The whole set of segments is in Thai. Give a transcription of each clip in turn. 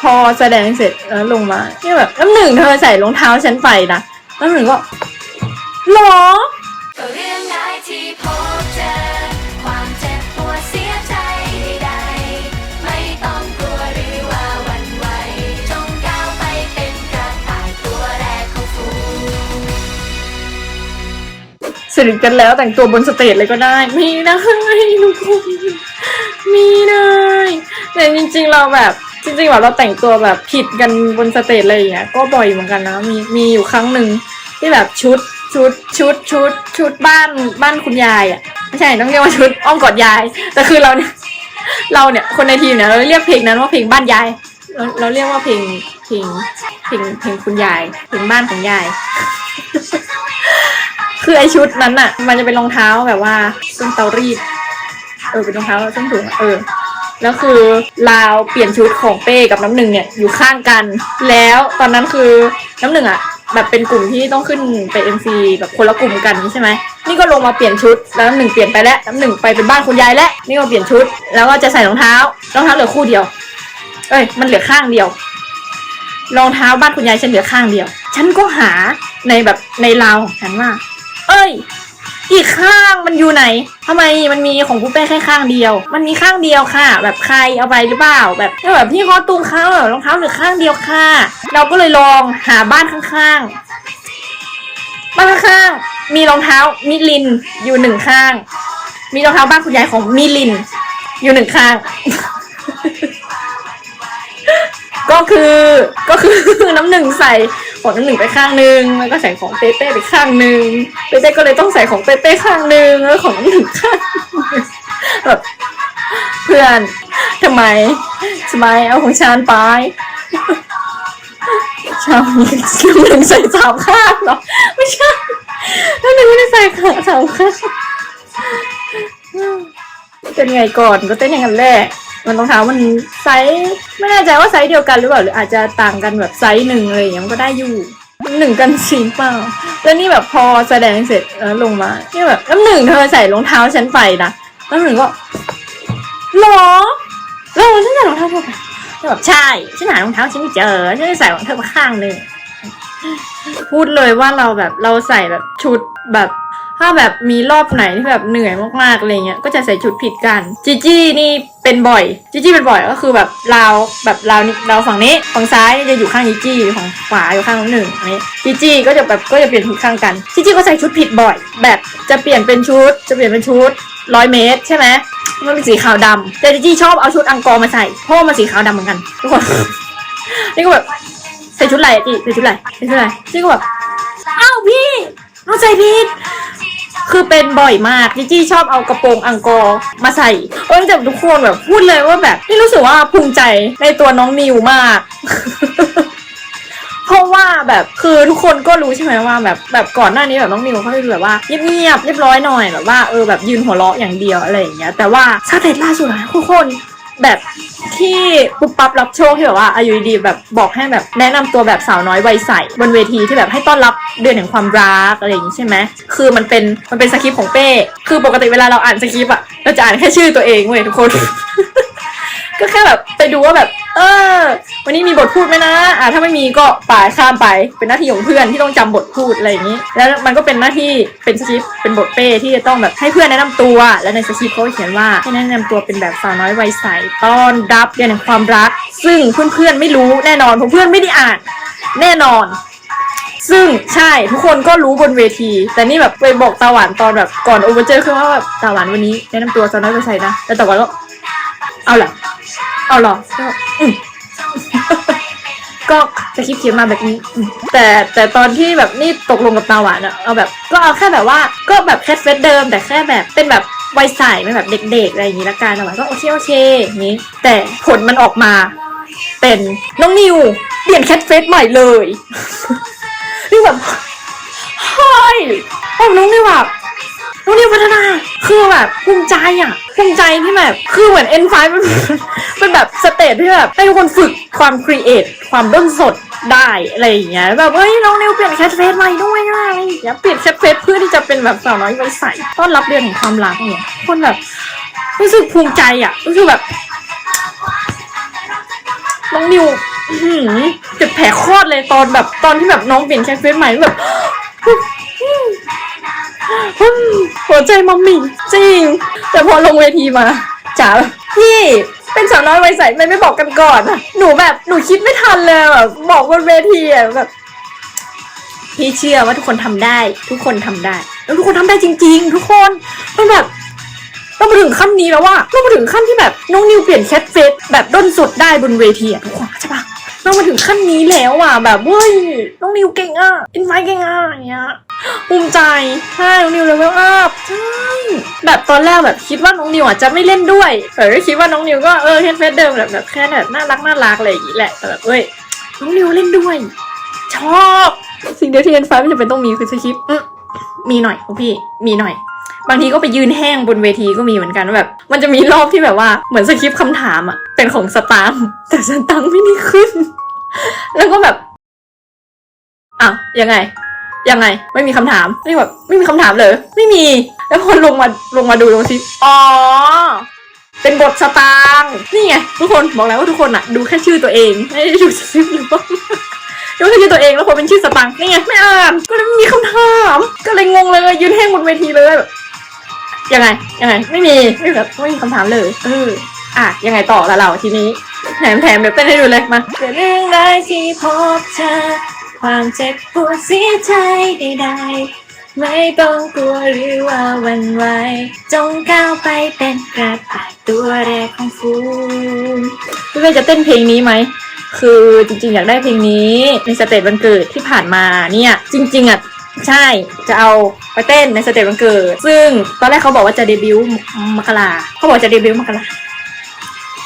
พอแสดงเสร็จแล้วลงมานี่แบบน้ำหนึ่งเธอใส่รองเท้าฉันไปนะน้ำหนึ่งก็หรอเรื่องร้ายที่พบเจอความเจ็บปวดเสียใจใดๆไม่ต้องกลัวหรือว่าหวันไหวจงก้าวไปเป็นกระต่ายตัวแรกของฝูงสนิทกันแล้วแต่งตัวบนสเตจเลยก็ได้มีได้ทุกคนมีได้แต่จริงๆเราแบบ จริงๆแบบเราแต่งตัวแบบผิดกันบนสเตจอะไรอย่างเงี้ยก็บ่อยเหมือนกันนะมีมีอยู่ครั้งหนึ่งที่แบบชุดชุดชุดชุดชุดบ้านบ้านคุณยายอะไม่ใช่ต้องเรียกว่าชุดอ้อมกอดยาย แต่คือเราเนี่ยเราเนี่ยคนในทีมเนี่ยเราเรียกเพลงนั้นว่าเพลงบ้านยาย เราเราเรียกว่าเพลงเพลงเพลงเพลงคุณยายเพลงบ้านของยาย คือไอชุดนั้นอะ มันจะเป็นรองเท้าแบบว่าส้นเตารีดเออเป็นรองเท้าส้นสูงเออ แล้วคือราวเปลี่ยนชุดของเป้กับน้ำหนึ่งเนี่ยอยู่ข้างกัน แล้วตอนนั้นคือน้ำหนึ่งอะแบบเป็นกลุ่มที่ต้องขึ้นไปเอ็ซีแบบคนละกลุ่มกันใช่ไหมนี่ก็ลงมาเปลี่ยนชุดแล้วน้ำหนึ่งเปลี่ยนไปแล้วน้ำหนึ่งไปเป็นบ้านคุณยายแล้วนี่ก็เปลี่ยนชุด แล้วก็จะใส่รองเท้ารองเท้าเหลือคู่เดียว เอ้ยมันเหลือข้างเดียวรองเท้าบ้านคุณยายฉันเหลือข้างเดียว ฉันก็หาในแบบในราวของฉันว่า เอ้ย อีกข้างมันอยู่ไหนทำไมมันมีของกูเป้แค่ข้างเดียว มันมีข้างเดียวค่ะ แบบใครเอาไปหรือเปล่า แบบแบบพี่คอตูมเขาแบบรองเท้าเหลือข้างเดียวค่ะ เราก็เลยลองหาบ้านข้างๆ บ้านข้างๆ มีรองเท้ามิลินอยู่หนึ่งข้าง มีรองเท้าบ้านคุณยายของมิลิน อยู่หนึ่งข้าง ก็คือก็คือน้ำหนึ่งใส่ ของน้ำหนึ่งไปข้างหนึ่งแล้วก็ใส่ของเต้เต้ไปข้างหนึ่งเต้เต้ก็เลยต้องใส่ของเต้เต้ข้างหนึ่งแล้วของน้ำหนึ่งข้างแบบเพื่อนทำไมทำไมเอาของฉันไปชาวน้ำหนึ่งใส่สามข้างเหรอไม่ใช่น้ำหนึ่งไม่ได้ใส่ขาสามข้างเป็นไงก่อนก็เต้นอย่างนั้นแหละ มันรองเท้ามันไซส์ไม่แน่ใจว่าไซส์เดียวกันหรือเปล่าหรืออาจจะต่างกันแบบไซส์หนึ่งอะไรอย่างเงี้ยมันก็ได้อยู่หนึ่งกันจริงเปล่า แล้วนี่แบบพอแสดงเสร็จแล้วลงมานี่แบบน้ำหนึ่งเธอใส่รองเท้าฉันไปนะน้ำหนึ่งก็หรอแล้วฉันใส่รองเท้าเธอไปแล้วแบบใช่ฉันหารองเท้าฉันไม่เจอฉันใส่รองเท้ามาข้างหนึ่ง พูดเลยว่าเราแบบเราใส่แบบชุดแบบถ้าแบบมีรอบไหนที่แบบเหนื่อยมากๆอะไรเงี้ย ก็จะใส่ชุดผิดกัน จีจี้นี่เป็นบ่อย จีจี้เป็นบ่อยก็คือแบบเราแบบเราวนี้ราฝั่งนี้ฝั่งซ้ายจะอยู่ข้างจีจี้ฝั่งขวาอยู่ข้างน้องหนึ่งอันนี้จีจี้ก็จะแบบก็จะเปลี่ยนชุดข้างกัน จีจี้ก็ใส่ชุดผิดบ่อย แบบจะเปลี่ยนเป็นชุด จะเปลี่ยนเป็นชุดร้อยเมตรใช่ไหมมันเป็นสีขาวดำแต่จีจี้ชอบเอาชุดอังกอร์มาใส่เพราะว่ามันสีขาวดำเหมือนกันทุกคนนี่ก็แบบ ส่ชุดอะไรอะจีใส่ชุดอะไรใส่ชุดอะไรจีก็แบบอ้าวพี่เราใส่ผิดคือเป็นบ่อยมากจิจี้ชอบเอากระโปรงอังกอร์มาใส่เออแต่ทุกคนแบบพูดเลยว่าแบบนี่รู้สึกว่าภูมิใจในตัวน้องนิวมากเพราะว่าแบบคือทุกคนก็รู้ใช่ไหมว่าแบบแบบก่อนหน้านี้แบบน้องนิวเขาจะแบบว่าเงียบๆเรียบร้อยหน่อยแบบว่าเออแบบยืนหัวเราะอย่างเดียวอะไรอย่างเงี้ยแต่ว่าสเตจล่าสุดอะทุกคน แบบที่ปุ๊บปั๊บรับโชคที่แบบว่าอายุดีแบบบอกให้แบบแนะนำตัวแบบสาวน้อยวัยใสบนเวทีที่แบบให้ต้อนรับเดือนแห่งความรักอะไรอย่างงี้ใช่ไหมคือมันเป็นมันเป็นสคริปต์ของเป้คือปกติเวลาเราอ่านสคริปต์อะเราจะอ่านแค่ชื่อตัวเองเว้ยทุกคน ก็แค่แบบไปดูว่าแบบ เออ วันนี้มีบทพูดไหมนะ อ่าถ้าไม่มีก็ป่าข้ามไป เป็นหน้าที่ของเพื่อนที่ต้องจำบทพูดอะไรอย่างนี้ แล้วมันก็เป็นหน้าที่เป็นสคริปต์เป็นบทเป้ที่จะต้องแบบให้เพื่อนแนะนำตัว และในสคริปต์เขาเขียนว่าให้แนะนำตัวเป็นแบบสาวน้อยวัยใสต้อนรับเดือนแห่งความรัก ซึ่งเพื่อนๆไม่รู้แน่นอนเพราะเพื่อนไม่ได้อ่าน แน่นอนซึ่งใช่ทุกคนก็รู้บนเวที แต่นี่แบบไปบอกตาหวานตอนแบบก่อนโอเวอร์เจอร์คือว่าแบบตาหวานวันนี้แนะนำตัวสาวน้อยวัยใสนะ แล้วตาหวานก็เอาเหรอ เอาเหรอก็อืมก็จะคิดเขียนมาแบบนี้อืมแต่แต่ตอนที่แบบนี่ตกลงกับตาหวานอะเอาแบบ ก็เอาแค่แบบว่าก็แบบแค่เฟซเดิม แต่แค่แบบเป็นแบบวัยใสไม่แบบเด็กๆอะไรอย่างนี้ละกันตาหวานก็โอเคโอเคอย่างนี้ แต่ผลมันออกมา เป็นน้องนิวเปลี่ยนแคทเฟซใหม่เลยนี่แบบเฮ้ยผมน้องนิวแบบน้องนิวพัฒนาคือแบบภูมิใจอะ ภูมิใจที่แบบ คือเหมือน N5 มันเป็นแบบสเตจที่แบบ ให้ทุกคนฝึกความครีเอทความด้นสดได้อะไรอย่างเงี้ยแบบเฮ้ยน้องนิวเปลี่ยนแคทเฟซใหม่ด้วยนะอะไรอย่างเงี้ยเปลี่ยนแคทเฟซเพื่อที่จะเป็นแบบสาวน้อยวัยใสต้อนรับเดือนแห่งความรักเนี่ยคนแบบรู้สึกภูมิใจอะรู้สึกแบบน้องนิวหือเจ็บแผลโคตรเลยตอนแบบตอนที่แบบน้องเปลี่ยนแคสเฟซใหม่แบบ หัวใจมัมมี่จริง แต่พอลงเวทีมาจ๋าพี่เป็นสาวน้อยวัยใสไม่ไม่บอกกันก่อนอะหนูแบบหนูคิดไม่ทันเลยแบบบอกบนเวทีอะแบบพี่เชื่อว่าทุกคนทำได้ ทุกคนทำได้ แล้วทุกคนทำได้จริง ๆ ทุกคนมันแบบเรามาถึงขั้นนี้แล้วว่าเรามาถึงขั้นที่แบบน้องนิวเปลี่ยนแคทเฟสแบบด้นสดได้บนเวที เรามาถึงขั้นนี้แล้วอะแบบเว้ยน้องนิวเก่งอะอินไฟเก่งอะอย่างเงี้ยภูมิใจใช่น้องนิวเลเวลอัพใช่แบบตอนแรกแบบคิดว่าน้องนิวอะจะไม่เล่นด้วยแต่ก็คิดว่าน้องนิวก็เออแคทเฟสเดิมแบบแบบแค่แบบน่ารักน่ารักอะไรอย่างงี้แหละแต่แบบเว้ยน้องนิวเล่นด้วย ชอบ สิ่งเดียวที่เอ็นไฟไม่จำเป็นต้องมีคือสคริปต์มีหน่อยพี่มีหน่อย บางทีก็ไปยืนแห้งบนเวทีก็มีเหมือนกันแบบ มันจะมีรอบที่แบบว่าเหมือนสคริปต์คำถามอะเป็นของสตางค์แต่สตางไม่ได้ขึ้น แล้วก็แบบอ้าวยังไง ยังไง ไม่มีคำถามนี่แบบไม่มีคำถามเลย ไม่มี แล้วพอลงมาลงมาดูลงซิอ๋อเป็นบทสตางค์นี่ไงทุกคนบอกแล้วว่าทุกคนอะดูแค่ชื่อตัวเองไม่ได้ดูสคริปต์หรือว่าดูแค่ชื่อตัวเองแล้วพอเป็นชื่อสตังค์นี่ไงไม่อ่านก็เลยไม่มีคำถาม ก็เลยงงเลยยืนแห้งบนเวทีเลยแบบ ยังไงยังไง ไม่มีไม่มีแบบไม่มีคำถามเลยเอออะยังไงต่อละเราทีนี้แถมแถมแบบเต้นให้ดูเลยมาเรื่องใดที่พบเจอความเจ็บปวดเสียใจใดๆไม่ต้องกลัวหรือว่าหวันไหวจงก้าวไปเป็นกระต่ายตัวแรกของฟูงพี่เวยจะเต้นเพลงนี้ไหมคือจริงๆ อยากได้เพลงนี้ในสเตจวันเกิดที่ผ่านมาเนี่ย จริง ๆอะ ใช่จะเอาไปเต้นในสเตจวันเกิด ซึ่งตอนแรกเขาบอกว่าจะเดบิวต์มกราเขาบอกจะเดบิวต์มกรา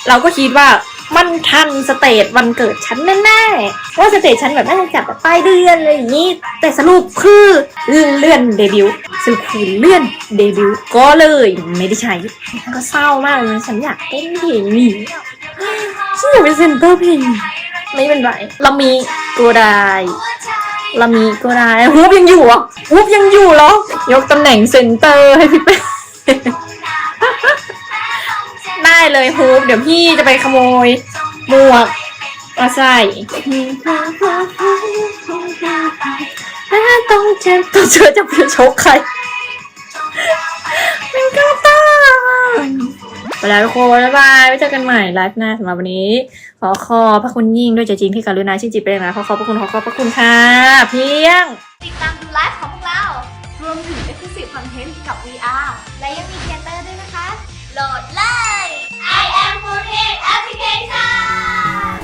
เราก็คิดว่ามันทันสเตจวันเกิดฉันแน่ๆว่าสเตจฉันแบบน่าจะจัดแบบปลายเดือนอะไรอย่างนี้ แต่สรุปคือเลื่อนเดบิวต์สรุปคือเลื่อนเดบิวต์ก็เลยไม่ได้ใช้ก็เศร้ามากเลยฉันอยากเต้นเพลงนี้ฉันอยากเป็นเซนเตอร์เพลงไม่เป็นไรเรามีก็ได้ เรามีก็ได้ฮูบยังอยู่เหรอะฮูบยังอยู่เหรอยกตำแหน่งเซนเตอร์ให้พี่เป้ ได้เลยฮูบเดี๋ยวพี่จะไปขโมยหมวกมาใส่ต้องเจ็บต้องเจอจะไปชกใครเป็นกาตาไปแล้วทุกคนบ๊ายบายไว้เจอกันใหม่ไลฟ์หน้าสำหรับวันนี้ขอขอบพระคุณยิ่งด้วยใจจริงที่กรุณาชื่นจิตไปนนะขอขอบพระคุณขอขอบพระคุณค่ะ เพียง ติดตามดูไลฟ์ของพวกเรา รวมถึง Exclusive Content กับ VR และยังมีเทเตอร์ด้วยนะคะ โหลดเลย I am 4 Application